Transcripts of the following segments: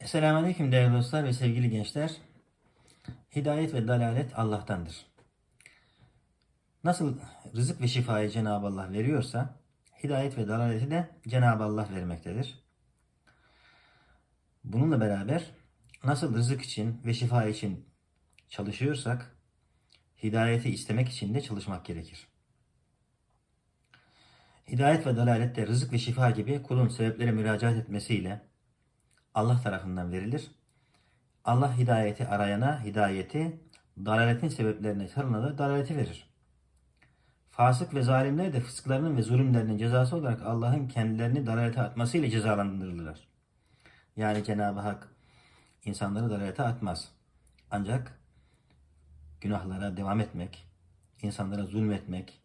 Esselamu Aleyküm değerli dostlar ve sevgili gençler. Hidayet ve dalalet Allah'tandır. Nasıl rızık ve şifayı Cenab-ı Allah veriyorsa, hidayet ve dalaleti de Cenab-ı Allah vermektedir. Bununla beraber nasıl rızık için ve şifa için çalışıyorsak, hidayeti istemek için de çalışmak gerekir. Hidayet ve dalalette rızık ve şifa gibi kulun sebeplere müracaat etmesiyle Allah tarafından verilir. Allah hidayeti arayana hidayeti, dalaletin sebeplerine sarılana da dalaleti verir. Fasık ve zalimler de fısklarının ve zulümlerinin cezası olarak Allah'ın kendilerini dalalete atmasıyla cezalandırılırlar. Yani Cenab-ı Hak insanları dalalete atmaz. Ancak günahlara devam etmek, insanlara zulmetmek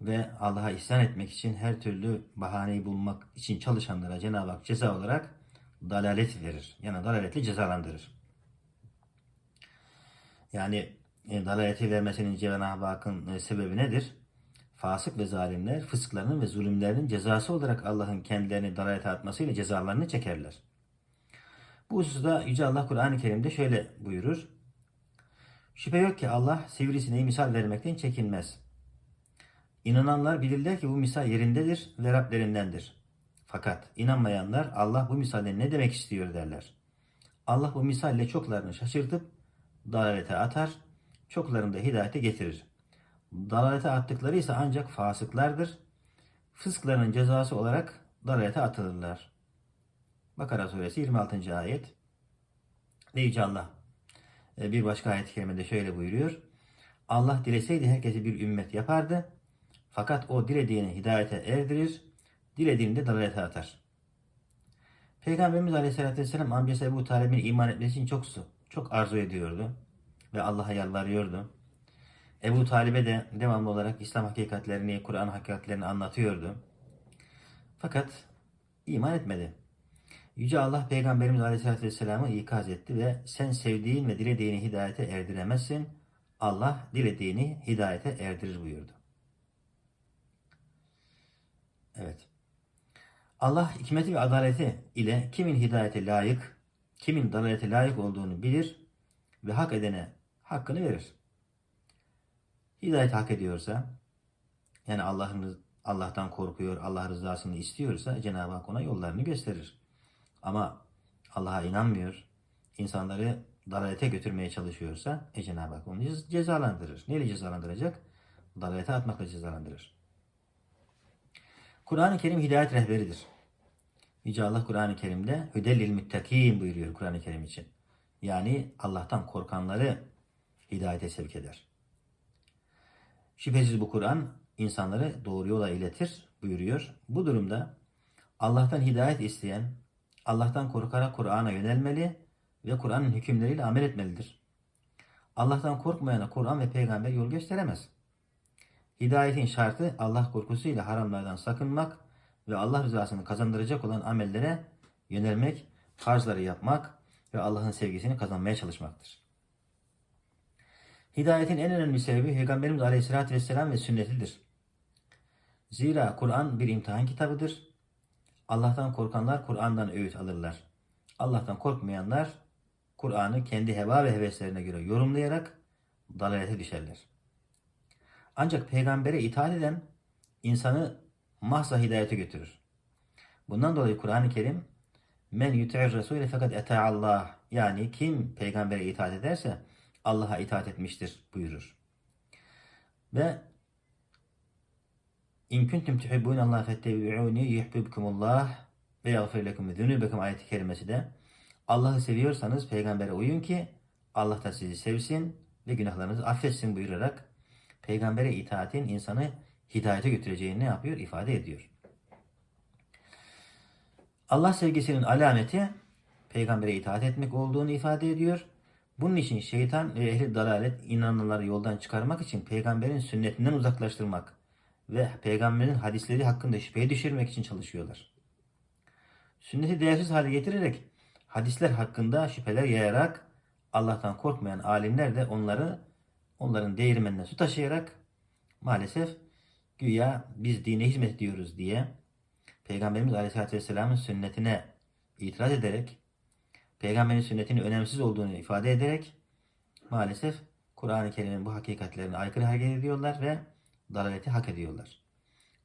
ve Allah'a isyan etmek için her türlü bahaneyi bulmak için çalışanlara Cenab-ı Hak ceza olarak dalalet verir. Yani dalaletle cezalandırır. Yani e, dalaleti vermesinin Cenab-ı Hakk'ın e, sebebi nedir? Fasık ve zalimler fısklarının ve zulümlerinin cezası olarak Allah'ın kendilerini dalalete atmasıyla cezalarını çekerler. Bu hususta Yüce Allah Kur'an-ı Kerim'de şöyle buyurur. Şüphe yok ki Allah sivrisineği misal vermekten çekinmez. İnananlar bilirler ki bu misal yerindedir ve Rablerindendir. Fakat inanmayanlar Allah bu misalle ne demek istiyor derler. Allah bu misalle çoklarını şaşırtıp dalalete atar, çoklarını da hidayete getirir. Dalalete attıkları ise ancak fasıklardır. Fısklarının cezası olarak dalalete atılırlar. Bakara suresi 26. ayet. Ve Yüce Allah bir başka ayet-i kerimede şöyle buyuruyor. Allah dileseydi herkesi bir ümmet yapardı. Fakat o dilediğini hidayete erdirir, dilediğini de dalalete atar. Peygamberimiz Aleyhisselatü Vesselam amcası Ebu Talib'in iman etmesi için çok çok arzu ediyordu ve Allah'a yalvarıyordu. Ebu Talib'e de devamlı olarak İslam hakikatlerini, Kur'an hakikatlerini anlatıyordu. Fakat iman etmedi. Yüce Allah Peygamberimiz Aleyhisselatü Vesselam'ı ikaz etti ve sen sevdiğin ve dilediğini hidayete erdiremezsin. Allah dilediğini hidayete erdirir buyurdu. Evet. Allah hikmeti ve adaleti ile kimin hidayete layık, kimin dalalete layık olduğunu bilir ve hak edene hakkını verir. Hidayet hak ediyorsa, yani Allah'ın Allah'tan korkuyor, Allah rızasını istiyorsa Cenab-ı Hak ona yollarını gösterir. Ama Allah'a inanmıyor, insanları dalalete götürmeye çalışıyorsa e Cenab-ı Hak onu cezalandırır. Neyle cezalandıracak? Dalalete atmakla cezalandırır. Kur'an-ı Kerim hidayet rehberidir. Yüce Allah Kur'an-ı Kerim'de hüdellil müttakîn buyuruyor Kur'an-ı Kerim için. Yani Allah'tan korkanları hidayete sevk eder. Şüphesiz bu Kur'an insanları doğru yola iletir buyuruyor. Bu durumda Allah'tan hidayet isteyen, Allah'tan korkarak Kur'an'a yönelmeli ve Kur'an'ın hükümleriyle amel etmelidir. Allah'tan korkmayana Kur'an ve peygamber yol gösteremez. Hidayetin şartı Allah korkusuyla haramlardan sakınmak ve Allah rızasını kazandıracak olan amellere yönelmek, farzları yapmak ve Allah'ın sevgisini kazanmaya çalışmaktır. Hidayetin en önemli sebebi Peygamberimiz Aleyhisselatü Vesselam ve sünnetidir. Zira Kur'an bir imtihan kitabıdır. Allah'tan korkanlar Kur'an'dan öğüt alırlar. Allah'tan korkmayanlar Kur'an'ı kendi heva ve heveslerine göre yorumlayarak dalalete düşerler. Ancak peygambere itaat eden insanı mahza hidayete götürür. Bundan dolayı Kur'an-ı Kerim men yuti'ir resule fakat eta'allah yani kim peygambere itaat ederse Allah'a itaat etmiştir buyurur. Ve İn kuntum tuhibbun Allah fettebi'uni yuhibbukumullah ve yaghfir lekum zunubekum ayeti kerimesi de Allah'ı seviyorsanız peygambere uyun ki Allah da sizi sevsin ve günahlarınızı affetsin buyurarak peygambere itaatin insanı hidayete götüreceğini ne yapıyor? ifade ediyor. Allah sevgisinin alameti peygambere itaat etmek olduğunu ifade ediyor. Bunun için şeytan ve ehli dalalet inananları yoldan çıkarmak için peygamberin sünnetinden uzaklaştırmak ve peygamberin hadisleri hakkında şüpheye düşürmek için çalışıyorlar. Sünneti değersiz hale getirerek hadisler hakkında şüpheler yayarak Allah'tan korkmayan alimler de onları onların değirmenine su taşıyarak maalesef güya biz dine hizmet ediyoruz diye Peygamberimiz Aleyhisselatü Vesselam'ın sünnetine itiraz ederek peygamberin sünnetinin önemsiz olduğunu ifade ederek maalesef Kur'an-ı Kerim'in bu hakikatlerine aykırı hareket ediyorlar ve dalaleti hak ediyorlar.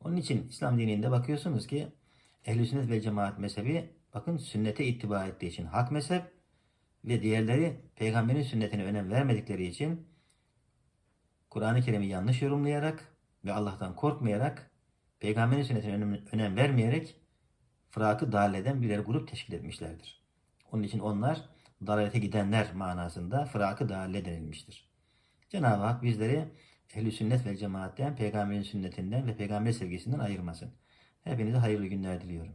Onun için İslam dininde bakıyorsunuz ki ehl sünnet ve cemaat mezhebi bakın sünnete ittiba ettiği için hak mezhep ve diğerleri peygamberin sünnetine önem vermedikleri için Kur'an-ı Kerim'i yanlış yorumlayarak ve Allah'tan korkmayarak peygamberin sünnetine önem, önem vermeyerek fırakı daleden birer grup teşkil etmişlerdir. Onun için onlar dalalete gidenler manasında fırakı dalle denilmiştir. Cenab-ı Hak bizleri ehl sünnet ve cemaatten, peygamberin sünnetinden ve peygamber sevgisinden ayırmasın. Hepinize hayırlı günler diliyorum.